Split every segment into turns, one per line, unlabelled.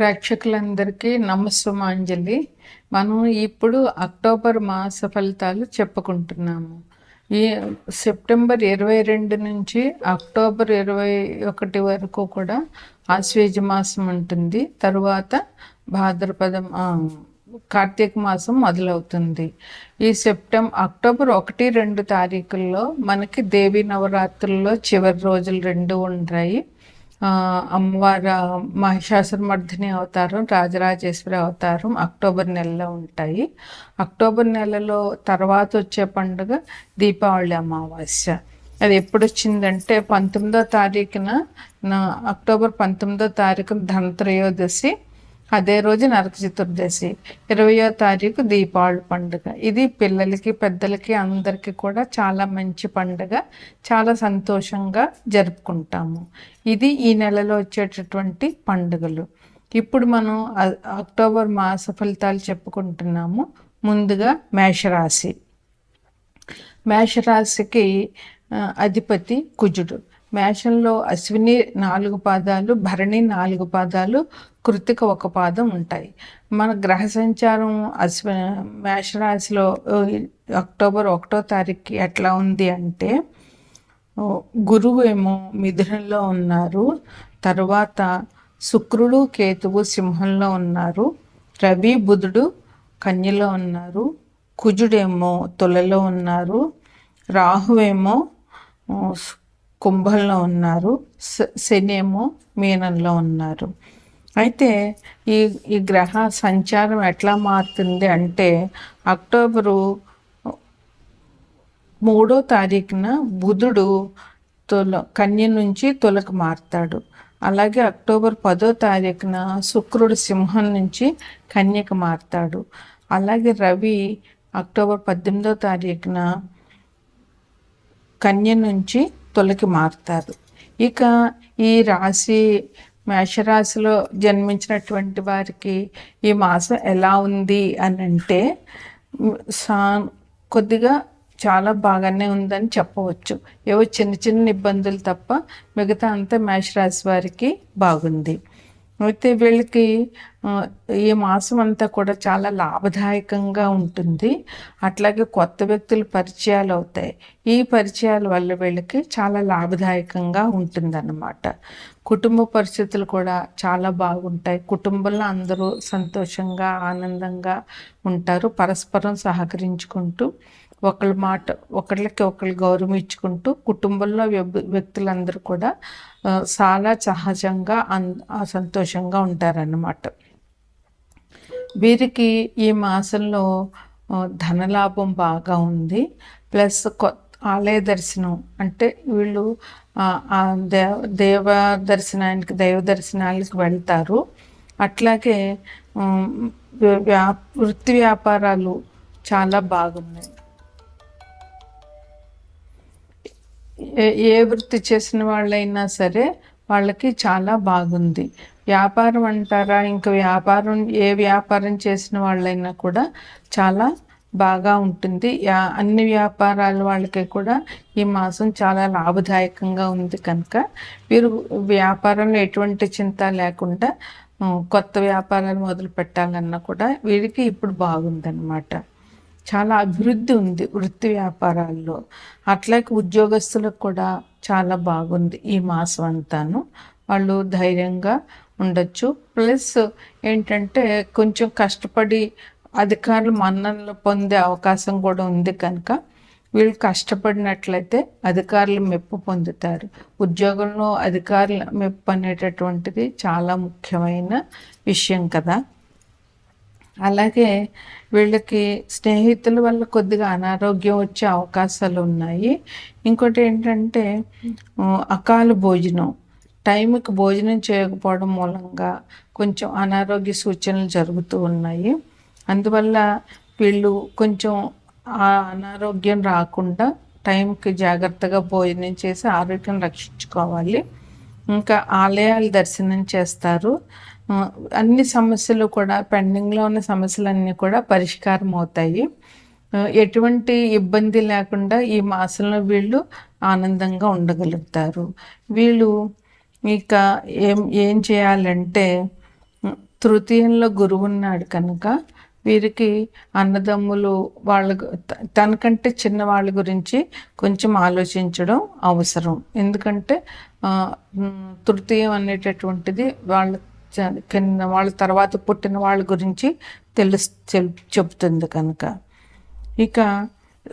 ప్రేక్షకులందరికీ నమస్సుమాంజలి. మనం ఇప్పుడు అక్టోబర్ మాస ఫలితాలు చెప్పుకుంటున్నాము. ఈ సెప్టెంబర్ ఇరవై రెండు నుంచి అక్టోబర్ ఇరవై ఒకటి వరకు కూడా ఆశ్వేజ మాసం ఉంటుంది. తరువాత భాద్రపదం కార్తీక మాసం మొదలవుతుంది. ఈ సెప్టెంబర్ అక్టోబర్ ఒకటి రెండు తారీఖుల్లో మనకి దేవీ నవరాత్రుల్లో చివరి రోజులు రెండు ఉంటాయి. అమ్మవారు మహిషాసురమర్ధిని అవతారం రాజరాజేశ్వరి అవతారం అక్టోబర్ నెలలో ఉంటాయి. అక్టోబర్ నెలలో తర్వాత వచ్చే పండుగ దీపావళి అమావాస్య. అది ఎప్పుడు వచ్చిందంటే పంతొమ్మిదో తారీఖున నా అక్టోబర్ పంతొమ్మిదో తారీఖున ధనత్రయోదశి. అదే రోజు నరక చతుర్దశి ఇరవయో తారీఖు దీపావళి పండుగ. ఇది పిల్లలకి పెద్దలకి అందరికీ కూడా చాలా మంచి పండుగ. చాలా సంతోషంగా జరుపుకుంటాము. ఇది ఈ నెలలో వచ్చేటటువంటి పండుగలు. ఇప్పుడు మనం అక్టోబర్ మాస ఫలితాలు చెప్పుకుంటున్నాము. ముందుగా మేషరాశి. మేషరాశికి అధిపతి కుజుడు. మేషంలో అశ్విని నాలుగు పాదాలు భరణి నాలుగు పాదాలు కృతిక ఒక పాదం ఉంటాయి. మన గ్రహ సంచారం అశ్వ మేషరాశిలో అక్టోబర్ ఒకటో తారీఖుకి ఎట్లా ఉంది అంటే గురువు ఏమో మిథునంలో ఉన్నారు. తర్వాత శుక్రుడు కేతువు సింహంలో ఉన్నారు. రవి బుధుడు కన్యలో ఉన్నారు. కుజుడేమో తులలో ఉన్నారు. రాహువేమో కుంభంలో ఉన్నారు. శ- శని ఏమో మీనంలో ఉన్నారు. అయితే ఈ ఈ గ్రహ సంచారం ఎట్లా మారుతుంది అంటే అక్టోబరు మూడో తారీఖున బుధుడు తొల కన్య నుంచి తొలకు మారుతాడు. అలాగే అక్టోబర్ పదో తారీఖున శుక్రుడు సింహం నుంచి కన్యకు మారుతాడు. అలాగే రవి అక్టోబర్ పద్దెనిమిదో తారీఖున కన్య నుంచి తొలకి మారుతారు. ఇక ఈ రాశి మేషరాశిలో జన్మించినటువంటి వారికి ఈ మాసం ఎలా ఉంది అని అంటే సా కొద్దిగా చాలా బాగానే ఉందని చెప్పవచ్చు. ఏవో చిన్న చిన్న ఇబ్బందులు తప్ప మిగతా అంతా మేషరాశి వారికి బాగుంది. అయితే వీళ్ళకి ఈ మాసం అంతా కూడా చాలా లాభదాయకంగా ఉంటుంది. అట్లాగే కొత్త వ్యక్తులు పరిచయాలు అవుతాయి. ఈ పరిచయాల వల్ల వీళ్ళకి చాలా లాభదాయకంగా ఉంటుందన్నమాట. కుటుంబ పరిస్థితులు కూడా చాలా బాగుంటాయి. కుటుంబంలో అందరూ సంతోషంగా ఆనందంగా ఉంటారు. పరస్పరం సహకరించుకుంటూ ఒకళ్ళ మాట ఒకళ్ళకి ఒకళ్ళు గౌరవం ఇచ్చుకుంటూ కుటుంబంలో వ్యక్తులందరూ కూడా చాలా సహజంగా అన్- సంతోషంగా ఉంటారన్నమాట. వీరికి ఈ మాసంలో ధనలాభం బాగా ఉంది. ప్లస్ కొత్త ఆలయ దర్శనం అంటే వీళ్ళు దేవ దేవ దర్శనానికి దైవ దర్శనాలకు వెళ్తారు. అట్లాగే వ్యా వృత్తి వ్యాపారాలు చాలా బాగున్నాయి. ఏ ఏ వృత్తి చేసిన వాళ్ళైనా సరే వాళ్ళకి చాలా బాగుంది. వ్యాపారం అంటారా ఇంకా వ్యాపారం ఏ వ్యాపారం చేసిన వాళ్ళైనా కూడా చాలా బాగా ఉంటుంది. యా- అన్ని వ్యాపారాల వాళ్ళకి కూడా ఈ మాసం చాలా లాభదాయకంగా ఉంది కనుక. వీరు వ్యాపారంలో ఎటువంటి చింత లేకుండా కొత్త వ్యాపారాలు మొదలు పెట్టాలన్నా కూడా వీరికి ఇప్పుడు బాగుందన్నమాట. చాలా అభివృద్ధి ఉంది వృత్తి వ్యాపారాల్లో. అట్లాగే ఉద్యోగస్తులకు కూడా చాలా బాగుంది ఈ మాసం అంతాను. వాళ్ళు ధైర్యంగా ఉండొచ్చు. ప్లస్ ఏంటంటే కొంచెం కష్టపడి అధికారులు మన్ననలు పొందే అవకాశం కూడా ఉంది కనుక వీళ్ళు కష్టపడినట్లయితే అధికారులు మెప్పు పొందుతారు. ఉద్యోగంలో అధికారుల మెప్పు అనేటటువంటిది చాలా ముఖ్యమైన విషయం కదా. అలాగే వీళ్ళకి స్నేహితుల వల్ల కొద్దిగా అనారోగ్యం వచ్చే అవకాశాలు ఉన్నాయి. ఇంకోటి ఏంటంటే అకాల భోజనం. టైంకి భోజనం చేయకపోవడం మూలంగా కొంచెం అనారోగ్య సూచనలు జరుగుతూ ఉన్నాయి. అందువల్ల వీళ్ళు కొంచెం ఆ అనారోగ్యం రాకుండా టైంకి జాగ్రత్తగా భోజనం చేసి ఆరోగ్యం రక్షించుకోవాలి. ఇంకా ఆలయాలు దర్శనం చేస్తారు. అన్ని సమస్యలు కూడా పెండింగ్లో ఉన్న సమస్యలన్నీ కూడా పరిష్కారం అవుతాయి. ఎటువంటి ఇబ్బంది లేకుండా ఈ మాసంలో వీళ్ళు ఆనందంగా ఉండగలుగుతారు. వీళ్ళు ఇక ఏం ఏం చేయాలంటే తృతీయంలో గురువు ఉన్నాడు కనుక వీరికి అన్నదమ్ములు వాళ్ళ తనకంటే చిన్న వాళ్ళ గురించి కొంచెం ఆలోచించడం అవసరం. ఎందుకంటే తృతీయం అనేటటువంటిది వాళ్ళ కింద వాళ్ళ తర్వాత పుట్టిన వాళ్ళ గురించి తెలుసు చెప్- కనుక. ఇక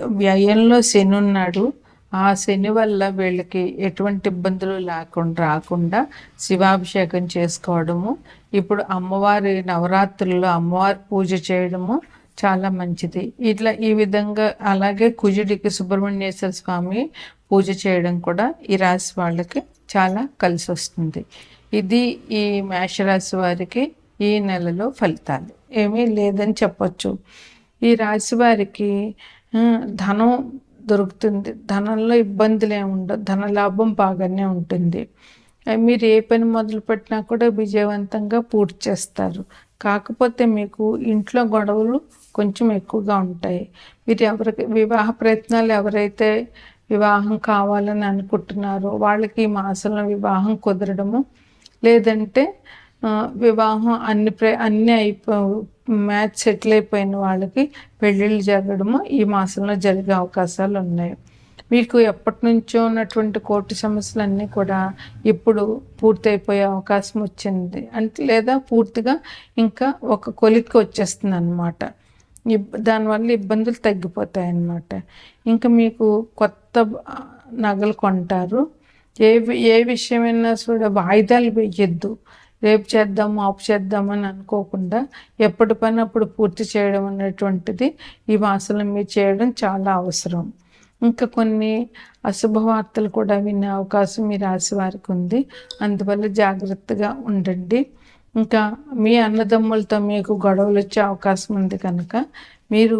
వ్యయంలో శని ఉన్నాడు. ఆ శని వల్ల వీళ్ళకి ఎటువంటి ఇబ్బందులు లేకుండా రాకుండా శివాభిషేకం చేసుకోవడము. ఇప్పుడు అమ్మవారి నవరాత్రుల్లో అమ్మవారి పూజ చేయడము చాలా మంచిది. ఇట్లా ఈ విధంగా అలాగే కుజుడికి సుబ్రహ్మణ్యేశ్వర స్వామి పూజ చేయడం కూడా ఈ రాశి వాళ్ళకి చాలా కలిసి వస్తుంది. ఇది ఈ మేషరాశి వారికి ఈ నెలలో ఫలితాలు. ఏమీ లేదని చెప్పొచ్చు. ఈ రాశి వారికి ధనం దొరుకుతుంది. ధనంలో ఇబ్బందులు ఏమి ఉండవు. ధన లాభం బాగానే ఉంటుంది. మీరు ఏ పని మొదలు పెట్టినా కూడా విజయవంతంగా పూర్తి చేస్తారు. కాకపోతే మీకు ఇంట్లో గొడవలు కొంచెం ఎక్కువగా ఉంటాయి. మీరు ఎవరికి వివాహ ప్రయత్నాలు ఎవరైతే వివాహం కావాలని అనుకుంటున్నారు వాళ్ళకి ఈ మాసంలో వివాహం కుదరడము. లేదంటే వివాహం అన్ని ప్ర అన్ని అయిపో మ్యాచ్ సెటిల్ అయిపోయిన వాళ్ళకి పెళ్ళిళ్ళు జరగడము ఈ మాసంలో జరిగే అవకాశాలు ఉన్నాయి. మీకు ఎప్పటి నుంచో ఉన్నటువంటి కోర్టు సమస్యలు అన్నీ కూడా ఇప్పుడు పూర్తయిపోయే అవకాశం వచ్చింది. అంటే లేదా పూర్తిగా ఇంకా ఒక కొలిక్కి వచ్చేస్తుంది అనమాట ఇబ్- దానివల్ల ఇబ్బందులు తగ్గిపోతాయి అన్నమాట ఇంకా మీకు కొత్త నగలు కొంటారు. ఏ ఏ విషయమైనా కూడా వాయిదాలు వేయొద్దు. రేపు చేద్దాం ఆపు చేద్దామని అనుకోకుండా ఎప్పటి పని అప్పుడు పూర్తి చేయడం అనేటువంటిది ఈ మాసంలో మీరు చేయడం చాలా అవసరం. ఇంకా కొన్ని అశుభ వార్తలు కూడా వినే అవకాశం మీ రాశి వారికి ఉంది. అందువల్ల జాగ్రత్తగా ఉండండి. ఇంకా మీ అన్నదమ్ములతో మీకు గొడవలు వచ్చే అవకాశం ఉంది కనుక మీరు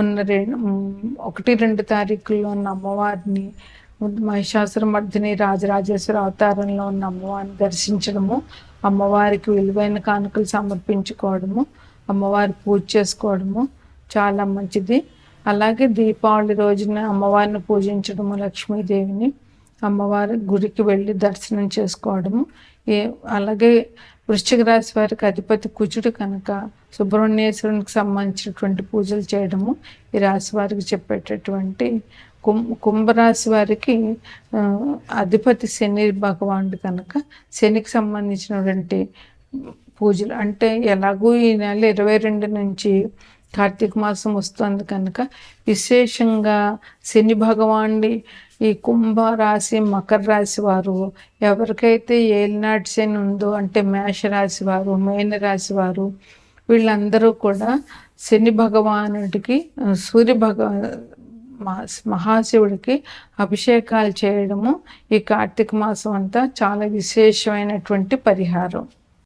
ఉన్న రెండు ఒకటి రెండు తారీఖుల్లో ఉన్న అమ్మవారిని మహిషాసుర మర్దిని రాజరాజేశ్వర అవతారంలో ఉన్న అమ్మవారిని దర్శించడము అమ్మవారికి విలువైన కానుకలు సమర్పించుకోవడము అమ్మవారి పూజ చేసుకోవడము చాలా మంచిది. అలాగే దీపావళి రోజున అమ్మవారిని పూజించడము లక్ష్మీదేవిని అమ్మవారి గుడికి వెళ్ళి దర్శనం చేసుకోవడము. ఏ అలాగే వృశ్చిక రాశి వారికి అధిపతి కుజుడు కనుక సుబ్రహ్మణ్యేశ్వరునికి సంబంధించినటువంటి పూజలు చేయడము ఈ రాశి వారికి చెప్పేటటువంటి కుం కుంభరాశి వారికి అధిపతి శని భగవానుడు కనుక శనికి సంబంధించినటువంటి పూజలు. అంటే ఎలాగూ ఈ నెల ఇరవై రెండు నుంచి కార్తీక మాసం వస్తుంది కనుక విశేషంగా శని భగవానుడి ఈ కుంభ రాశి మకర రాశి వారు ఎవరికైతే ఏలినాటి శని ఉందో అంటే మేష రాశి వారు మేన రాశి వారు వీళ్ళందరూ కూడా శని భగవానుడికి సూర్య భగ మా- మహాశివుడికి అభిషేకాలు చేయడము ఈ కార్తీక మాసం అంతా చాలా విశేషమైనటువంటి పరిహారం.